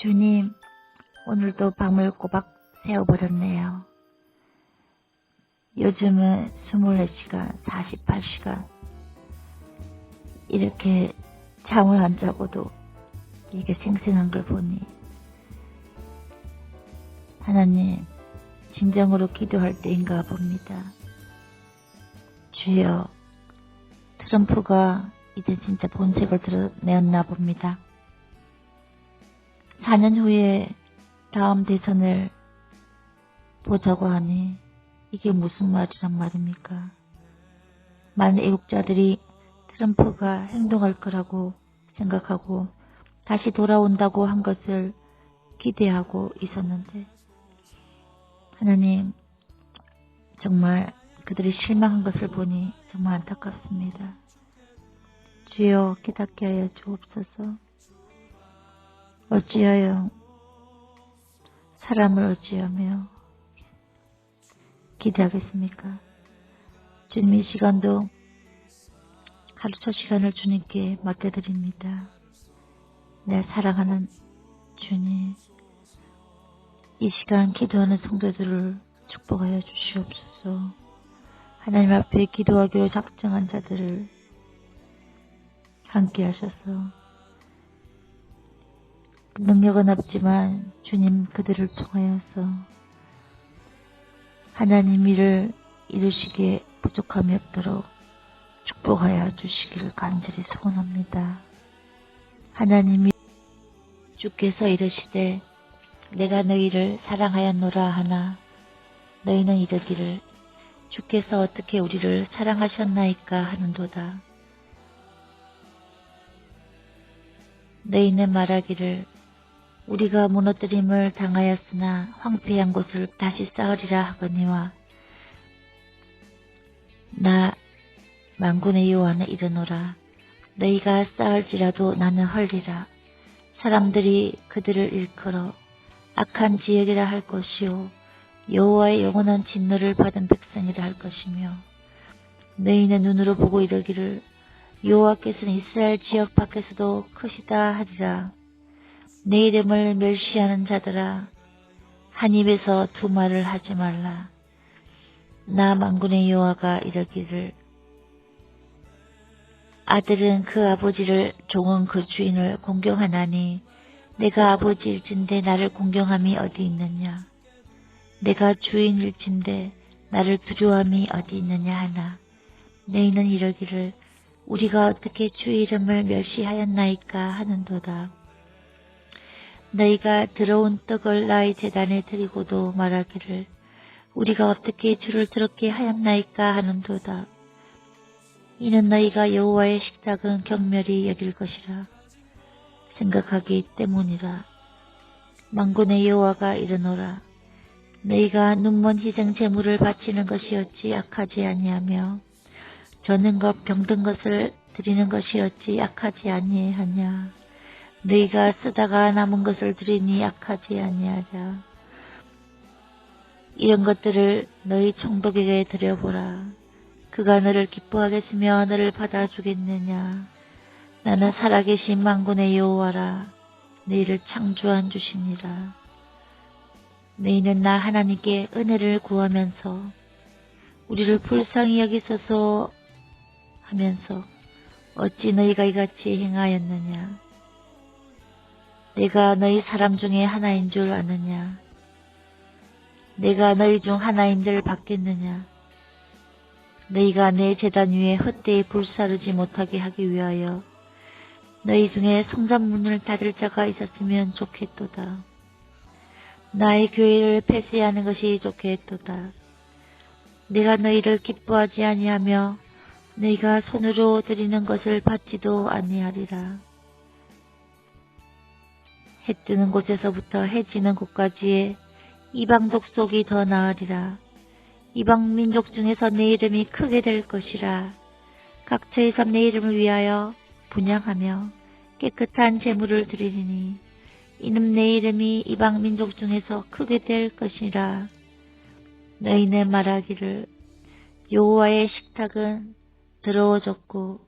주님, 오늘도 밤을 꼬박 새워버렸네요. 요즘은 24시간, 48시간, 이렇게 잠을 안 자고도 이게 생생한 걸 보니, 하나님, 진정으로 기도할 때인가 봅니다. 주여, 트럼프가 이제 진짜 본색을 드러내었나 봅니다. 4년 후에 다음 대선을 보자고 하니 이게 무슨 말이란 말입니까? 많은 애국자들이 트럼프가 행동할 거라고 생각하고 다시 돌아온다고 한 것을 기대하고 있었는데 하나님 정말 그들이 실망한 것을 보니 정말 안타깝습니다. 주여 깨닫게 하여 주옵소서 어찌하여 사람을 어찌하며 기대하겠습니까? 주님 이 시간도 하루 첫 시간을 주님께 맡겨드립니다. 내 사랑하는 주님 이 시간 기도하는 성도들을 축복하여 주시옵소서 하나님 앞에 기도하기로 작정한 자들을 함께 하셔서 능력은 없지만 주님 그들을 통하여서 하나님 일을 이루시기에 부족함이 없도록 축복하여 주시기를 간절히 소원합니다. 하나님이 주께서 이르시되 내가 너희를 사랑하였노라 하나 너희는 이르기를 주께서 어떻게 우리를 사랑하셨나이까 하는도다. 너희는 말하기를 우리가 무너뜨림을 당하였으나 황폐한 곳을 다시 쌓으리라 하거니와 나 만군의 여호와는 이르노라. 너희가 쌓을지라도 나는 헐리라. 사람들이 그들을 일컬어 악한 지역이라 할 것이요 여호와의 영원한 진노를 받은 백성이라 할 것이며 너희는 눈으로 보고 이르기를 여호와께서는 이스라엘 지역 밖에서도 크시다 하리라 내 이름을 멸시하는 자들아 한 입에서 두 말을 하지 말라. 나 만군의 여호와가 이르기를 아들은 그 아버지를 종은 그 주인을 공경하나니 내가 아버지일진데 나를 공경함이 어디 있느냐 내가 주인일진데 나를 두려움이 어디 있느냐 하나 너희는 이러기를 우리가 어떻게 주 이름을 멸시하였나이까 하는도다. 너희가 들어온 떡을 나의 재단에 드리고도 말하기를 우리가 어떻게 주를 더럽게 하였나이까 하는도다. 이는 너희가 여호와의 식탁은 경멸이 여길 것이라 생각하기 때문이라. 망군의 여호와가 이르노라. 너희가 눈먼 희생 제물을 바치는 것이 어찌 악하지 아니하며 저는 것 병든 것을 드리는 것이 어찌 악하지 아니하냐. 너희가 쓰다가 남은 것을 드리니 약하지 아니하랴. 이런 것들을 너희 총독에게 드려보라. 그가 너를 기뻐하겠으며 너를 받아주겠느냐. 나는 살아계신 만군의 여호와라. 너희를 창조한 주시니라. 너희는 나 하나님께 은혜를 구하면서 우리를 불쌍히 여기소서 하면서 어찌 너희가 이같이 행하였느냐. 내가 너희 사람 중에 하나인 줄 아느냐? 내가 너희 중 하나인들 받겠느냐? 너희가 내 재단 위에 헛되이 불사르지 못하게 하기 위하여 너희 중에 성전문을 닫을 자가 있었으면 좋겠도다. 나의 교회를 폐쇄하는 것이 좋겠도다. 내가 너희를 기뻐하지 아니하며 너희가 손으로 드리는 것을 받지도 아니하리라. 해 뜨는 곳에서부터 해 지는 곳까지의 이방 족 속이 더 나으리라. 이방 민족 중에서 내 이름이 크게 될 것이라. 각처에서 내 이름을 위하여 분양하며 깨끗한 재물을 드리리니 이는 내 이름이 이방 민족 중에서 크게 될 것이라. 너희는 말하기를 여호와의 식탁은 더러워졌고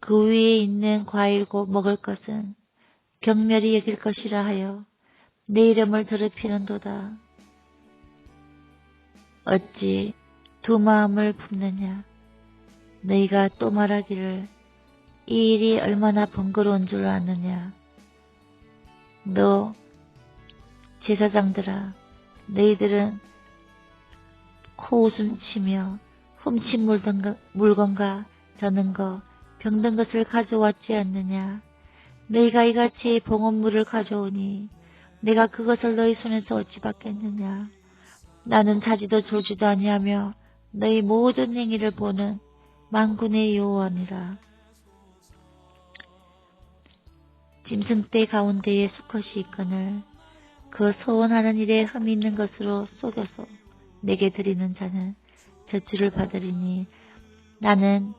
그 위에 있는 과일고 먹을 것은 경멸이 여길 것이라 하여 내 이름을 더럽히는도다. 어찌 두 마음을 품느냐. 너희가 또 말하기를 이 일이 얼마나 번거로운 줄 아느냐. 너 제사장들아 너희들은 코웃음 치며 훔친 물건과 저는 거 병든 것을 가져왔지 않느냐. 너희가 이같이 봉헌물을 가져오니 내가 그것을 너희 손에서 어찌 받겠느냐. 나는 자지도 졸지도 아니하며 너희 모든 행위를 보는 만군의 여호와니라. 짐승떼 가운데에 수컷이 있거늘 그 소원하는 일에 흠이 있는 것으로 속여서 내게 드리는 자는 저주를 받으리니 나는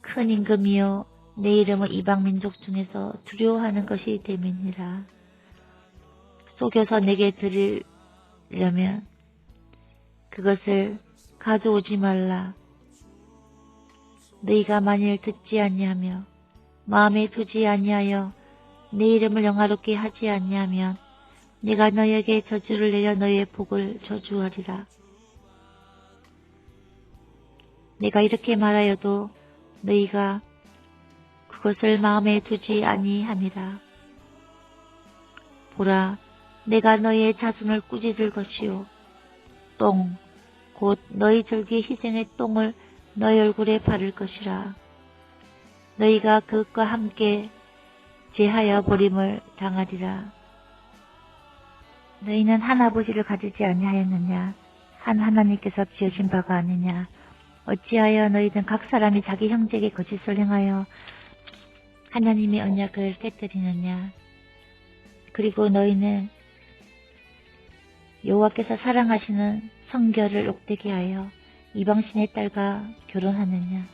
큰 임금이요 내 이름을 이방 민족 중에서 두려워하는 것이 됨이니라. 속여서 내게 드리려면 그것을 가져오지 말라. 너희가 만일 듣지 아니하며 마음에 두지 아니하여 내 이름을 영화롭게 하지 아니하면 내가 너희에게 저주를 내려 너희의 복을 저주하리라. 내가 이렇게 말하여도 너희가 그것을 마음에 두지 아니함이라. 보라, 내가 너희의 자손을 꾸짖을 것이요. 똥, 곧 너희 절기 희생의 똥을 너희 얼굴에 바를 것이라. 너희가 그것과 함께 제하여 버림을 당하리라. 너희는 한 아버지를 가지지 아니하였느냐? 한 하나님께서 지으신 바가 아니냐? 어찌하여 너희는 각 사람이 자기 형제에게 거짓을 행하여 하나님의 언약을 깨뜨리느냐? 그리고 너희는 여호와께서 사랑하시는 성결을 욕되게 하여 이방신의 딸과 결혼하느냐?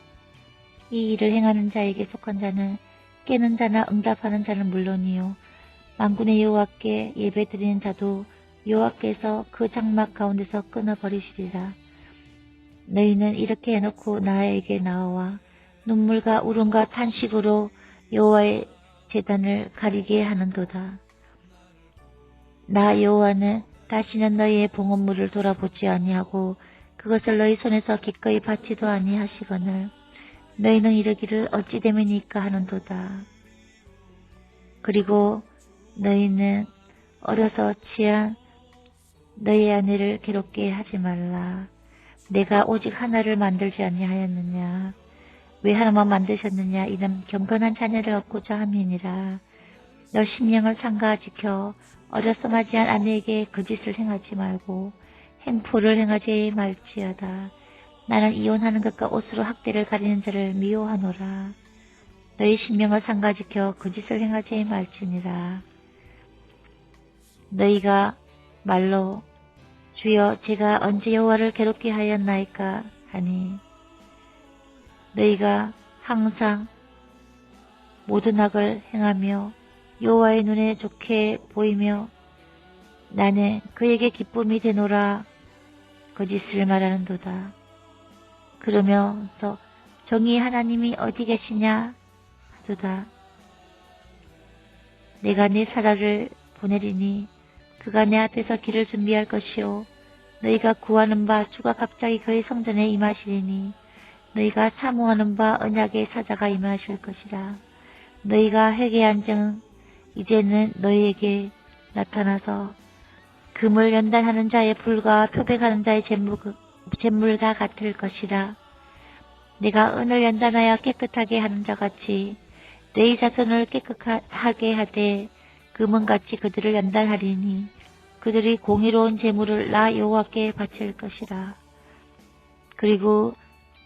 이 일을 행하는 자에게 속한 자는 깨는 자나 응답하는 자는 물론이요 만군의 여호와께 예배드리는 자도 여호와께서 그 장막 가운데서 끊어버리시리라. 너희는 이렇게 해놓고 나에게 나와 눈물과 울음과 탄식으로 여호와의 재단을 가리게 하는도다. 나 여호와는 다시는 너희의 봉헌물을 돌아보지 아니하고 그것을 너희 손에서 기꺼이 받지도 아니하시거늘 너희는 이르기를 어찌 됨이니까 하는도다. 그리고 너희는 어려서 취한 너희 아내를 괴롭게 하지 말라. 내가 오직 하나를 만들지 아니하였느냐. 왜 하나만 만드셨느냐. 이는 경건한 자녀를 얻고자 함이니라. 너 심령을 상가 지켜 어려서마지한 아내에게 거짓을 행하지 말고 행포를 행하지 말지어다. 나는 이혼하는 것과 옷으로 학대를 가리는 자를 미워하노라. 너희 신명을 상가 지켜 거짓을 행하지 말지니라. 너희가 말로 주여 제가 언제 여호와를 괴롭게 하였나이까 하니 너희가 항상 모든 악을 행하며 여호와의 눈에 좋게 보이며 나는 그에게 기쁨이 되노라 거짓을 말하는도다. 그러면서 정의 하나님이 어디 계시냐 하도다. 내가 내 사라를 보내리니 그가 내 앞에서 길을 준비할 것이요 너희가 구하는 바 주가 갑자기 그의 성전에 임하시리니 너희가 사모하는 바 언약의 사자가 임하실 것이라 너희가 회개한 증 이제는 너희에게 나타나서 금을 연단하는 자의 불과 표백하는 자의 재물, 잼물과 같을 것이라 내가 은을 연단하여 깨끗하게 하는 자같이 내 자손을 깨끗하게 하되 금은같이 그들을 연단하리니 그들이 공의로운 재물을 나 여호와께 바칠 것이라. 그리고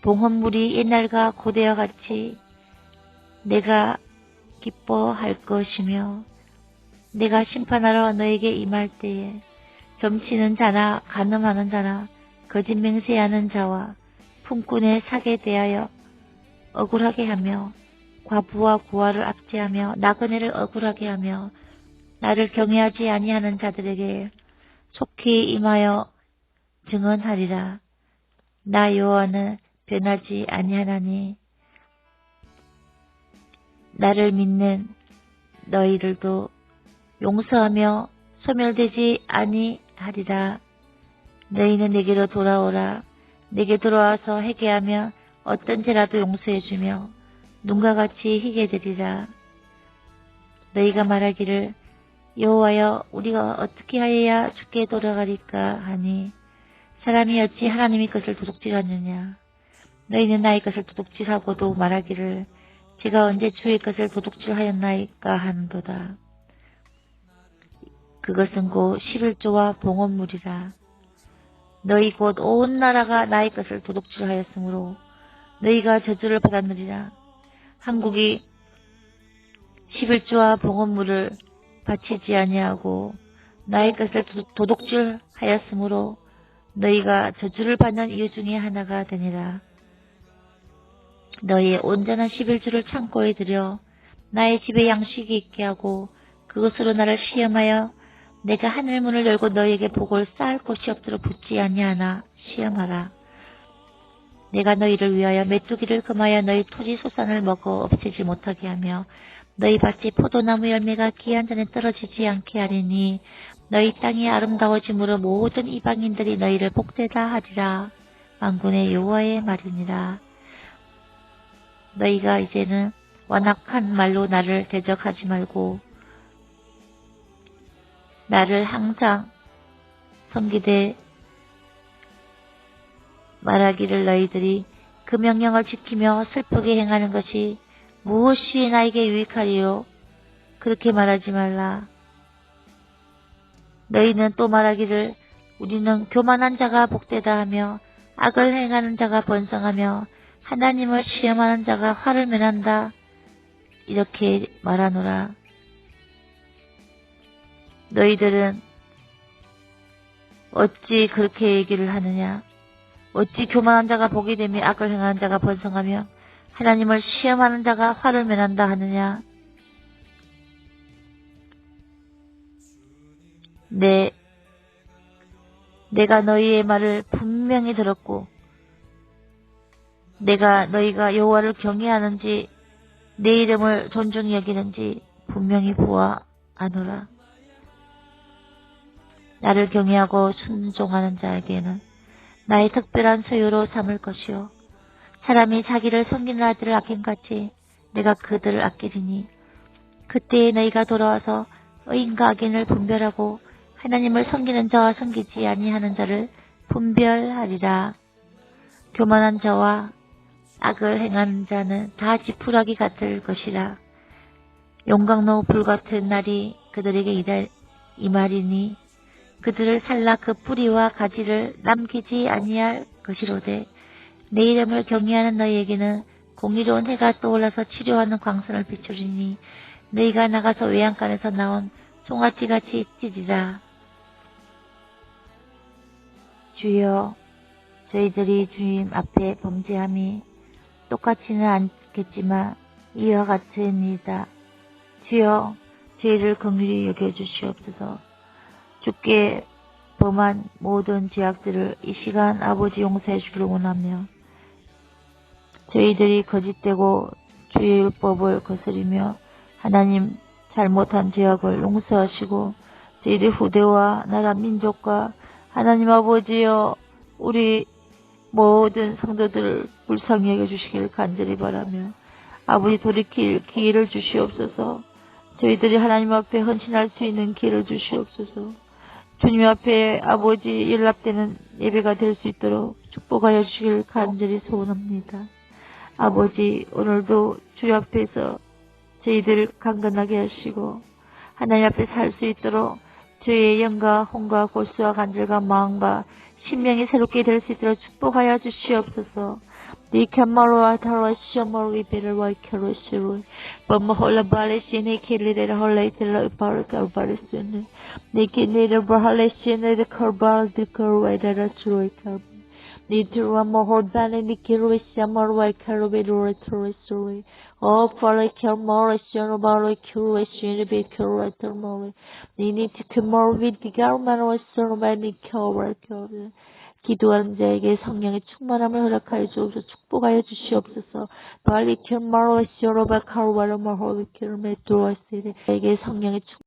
봉헌물이 옛날과 고대와 같이 내가 기뻐할 것이며 내가 심판하러 너에게 임할 때에 점치는 자나 가늠하는 자나 거짓 맹세하는 자와 품꾼의 사에 대하여 억울하게 하며 과부와 고아를 압제하며 나그네를 억울하게 하며 나를 경외하지 아니하는 자들에게 속히 임하여 증언하리라. 나 여호와는 변하지 아니하나니 나를 믿는 너희들도 용서하며 소멸되지 아니하리라. 너희는 내게로 돌아오라. 내게 돌아와서 회개하며 어떤 죄라도 용서해주며 눈과 같이 희게 되리라. 너희가 말하기를 여호와여 우리가 어떻게 하여야 죽게 돌아가리까 하니 사람이 어찌 하나님의 것을 도둑질하느냐 너희는 나의 것을 도둑질하고도 말하기를 제가 언제 주의 것을 도둑질하였나이까 하는도다. 그것은 곧 11조와 봉헌물이라. 너희 곧 온 나라가 나의 것을 도둑질하였으므로 너희가 저주를 받았느리라. 한국이 11조와 봉헌물을 바치지 아니하고 나의 것을 도둑질하였으므로 너희가 저주를 받는 이유 중에 하나가 되니라. 너희의 온전한 11주를 창고에 들여 나의 집에 양식이 있게 하고 그것으로 나를 시험하여 내가 하늘 문을 열고 너희에게 복을 쌓을 곳이 없도록 붙지 아니하나 시험하라. 내가 너희를 위하여 메뚜기를 금하여 너희 토지 소산을 먹어 없애지 못하게 하며 너희 밭이 포도나무 열매가 기한 전에 떨어지지 않게 하리니 너희 땅이 아름다워짐으로 모든 이방인들이 너희를 복되다 하리라. 만군의 여호와의 말이니라. 너희가 이제는 완악한 말로 나를 대적하지 말고 나를 항상 섬기되 말하기를 너희들이 그 명령을 지키며 슬프게 행하는 것이 무엇이 나에게 유익하리요? 그렇게 말하지 말라. 너희는 또 말하기를 우리는 교만한 자가 복되다 하며 악을 행하는 자가 번성하며 하나님을 시험하는 자가 화를 면한다. 이렇게 말하노라. 너희들은 어찌 그렇게 얘기를 하느냐? 어찌 교만한 자가 복이 되며 악을 행하는 자가 번성하며 하나님을 시험하는 자가 화를 면한다 하느냐? 내, 내가 너희의 말을 분명히 들었고, 내가 너희가 여호와를 경외하는지, 내 이름을 존중히 여기는지 분명히 보아 아노라. 나를 경외하고 순종하는 자에게는 나의 특별한 소유로 삼을 것이요. 사람이 자기를 섬기는 아들을 아낀같이 내가 그들을 아끼리니 그때에 너희가 돌아와서 의인과 악인을 분별하고 하나님을 섬기는 자와 섬기지 아니하는 자를 분별하리라. 교만한 자와 악을 행하는 자는 다 지푸라기 같을 것이라. 용광로 불같은 날이 그들에게 이말이니 그들을 살라 그 뿌리와 가지를 남기지 아니할 것이로되 내 이름을 경외하는 너희에게는 공의로운 해가 떠올라서 치료하는 광선을 비추리니 너희가 나가서 외양간에서 나온 송아찌같이 찢으라. 주여 저희들이 주님 앞에 범죄함이 똑같지는 않겠지만 이와 같으니이다. 주여 저희를 긍휼히 여겨주시옵소서. 주께 범한 모든 죄악들을 이 시간 아버지 용서해 주기를 원하며 저희들이 거짓되고 주의 율법을 거스리며 하나님 잘못한 죄악을 용서하시고 저희들 후대와 나라 민족과 하나님 아버지여 우리 모든 성도들을 불쌍히 여겨주시기를 간절히 바라며 아버지 돌이킬 기회를 주시옵소서 저희들이 하나님 앞에 헌신할 수 있는 기회를 주시옵소서 주님 앞에 아버지 연락되는 예배가 될 수 있도록 축복하여 주시길 간절히 소원합니다. 아버지 오늘도 주 앞에서 저희들 강건하게 하시고 하나님 앞에 살 수 있도록 주의 영과 홍과 골수와 간절과 마음과 신명이 새롭게 될 수 있도록 축복하여 주시옵소서. 니 캔마로와 타로와 시어머로 이베를 와이 캐로시로 범마 홀라 발레시니 킬리데를 홀레이텔라 바르카 바르스네 니키 니르 바할레시네 데 커발 데 커웨데라 추로이카 니트와 모호단에 니키로이 시아마로와 캐로베 로레 트로이스로이 어 팔레 캔마로 시어노바로 키로이 시니 비 캐로레터모리 니니티 캔마로 비디가르마노 시어노바 니켜월 켜월 기도하는 자에게 성령의 충만함을 허락하여 주옵소서. 축복하여 주시옵소서. 발리 캔마로 시어로바 카르바르마 호비키르메 드로아시데 에게 성령의 충